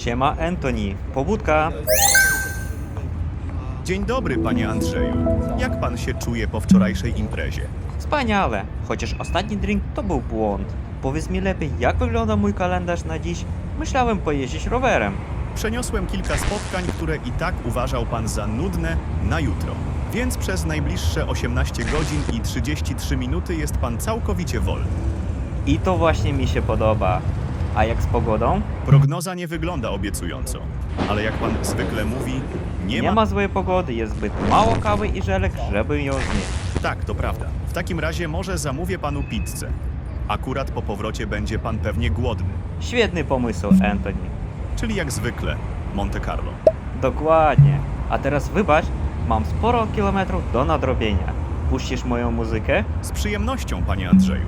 Siema Anthony, pobudka. Dzień dobry, panie Andrzeju. Jak pan się czuje po wczorajszej imprezie? Wspaniale, chociaż ostatni drink to był błąd. Powiedz mi lepiej, jak wygląda mój kalendarz na dziś? Myślałem pojeździć rowerem. Przeniosłem kilka spotkań, które i tak uważał pan za nudne, na jutro. Więc przez najbliższe 18 godzin i 33 minuty jest pan całkowicie wolny. I to właśnie mi się podoba. A jak z pogodą? Prognoza nie wygląda obiecująco, ale jak pan zwykle mówi, nie, Nie ma złej pogody, jest zbyt mało kawy i żelek, żeby ją znieść. Tak, to prawda. W takim razie może zamówię panu pizzę. Akurat po powrocie będzie pan pewnie głodny, Świetny pomysł, Anthony. czyli jak zwykle Monte Carlo. Dokładnie. A teraz wybacz, mam sporo kilometrów do nadrobienia. Puścisz moją muzykę? Z przyjemnością, panie Andrzeju.